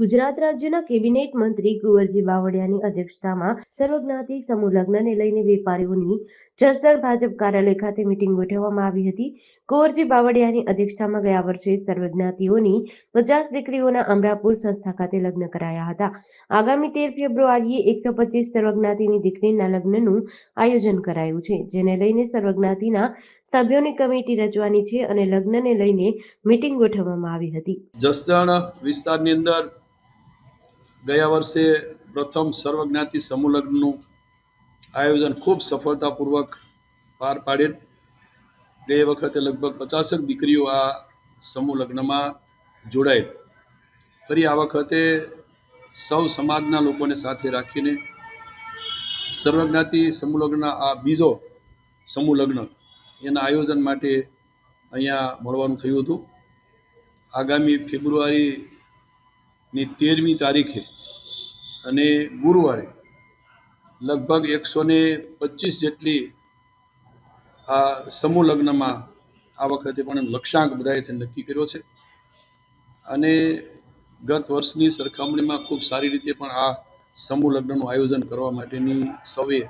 ગુજરાત રાજ્યના કેબિનેટ મંત્રી કુંવરજી બાવળિયાની અધ્યક્ષતામાં સર્વજ્ઞાતિ સમૂહ લગ્નને લઈને વેપારીઓની જસદણ ભાજપ કાર્યાલય ખાતે મિટિંગ ગોઠવવામાં આવી હતી. કુંવરજી બાવળિયાની અધ્યક્ષતામાં ગયા વર્ષે સર્વજ્ઞાતિઓની પચાસ દીકરીઓના અમરાપુર સંસ્થા ખાતે લગ્ન કરાયા હતા. આગામી તેર ફેબ્રુઆરીએ એકસો પચીસ સર્વજ્ઞાતિની દીકરીના લગ્નનું આયોજન કરાયું છે, જેને લઈને સર્વજ્ઞાતિના સભ્યોની કમિટી રચવાની છે અને લગ્નને લઈને મિટિંગ ગોઠવવામાં આવી હતી. જસદણ વિસ્તારની અંદર ગયા વર્ષે પ્રથમ સર્વજ્ઞાતિ સમૂહ લગ્નનું આયોજન ખૂબ સફળતાપૂર્વક પાર પાડેલ. ગઈ વખતે લગભગ પચાસક દીકરીઓ આ સમૂહ લગ્નમાં જોડાયેલ. ફરી આ વખતે સૌ સમાજના લોકોને સાથે રાખીને સર્વજ્ઞાતિ સમૂહ આ બીજો સમૂહ લગ્ન એના આયોજન માટે અહીંયા મળવાનું થયું હતું. આગામી ફેબ્રુઆરીની તેરમી તારીખે અને ગુરુવારે લગભગ એકસો ને પચીસ જેટલી આ સમૂહ લગ્નમાં આ વખતે પણ લક્ષ્યાંક બધાએ નક્કી કર્યો છે. અને ગત વર્ષની સરખામણીમાં ખૂબ સારી રીતે પણ આ સમૂહ લગ્નનું આયોજન કરવા માટેની સૌએ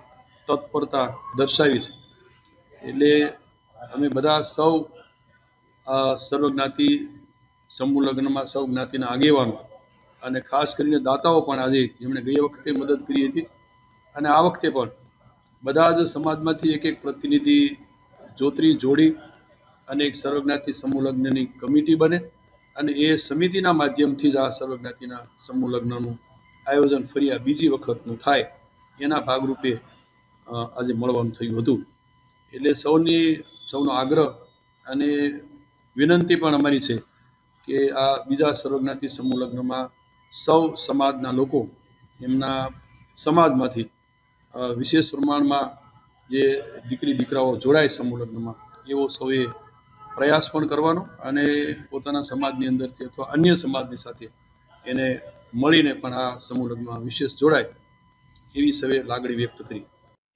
તત્પરતા દર્શાવી છે. એટલે અમે બધા સૌ સર્વજ્ઞાતિ, સમૂહ લગ્નમાં સૌ જ્ઞાતિના આગેવાનો અને ખાસ કરીને દાતાઓ પણ આજે જેમણે ગઈ વખતે મદદ કરી હતી. અને આ વખતે પણ બધા જ સમાજમાંથી એક એક પ્રતિનિધિ જોતરી જોડી અને એક સર્વજ્ઞાતિ સમૂહ લગ્નની કમિટી બને અને એ સમિતિના માધ્યમથી જ આ સર્વજ્ઞાતિના સમૂહ લગ્નનું આયોજન ફરી આ બીજી વખતનું થાય એના ભાગરૂપે આજે મળવાનું થયું હતું. એટલે સૌની, સૌનો આગ્રહ અને વિનંતી પણ અમારી છે કે આ બીજા સર્વજ્ઞાતિ સમૂહ લગ્નમાં સૌ સમાજના લોકો એમના સમાજમાંથી વિશેષ પ્રમાણમાં જે દીકરી દીકરાઓ જોડાય સમૂહ એવો સૌએ પ્રયાસ પણ કરવાનો અને પોતાના સમાજની અંદરથી અથવા અન્ય સમાજની સાથે એને મળીને પણ આ સમૂહ વિશેષ જોડાય એવી સૌએ લાગણી વ્યક્ત કરી.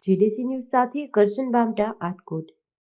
જીડીસી ન્યૂઝ સાથે કરશન બામટા આટકોટ.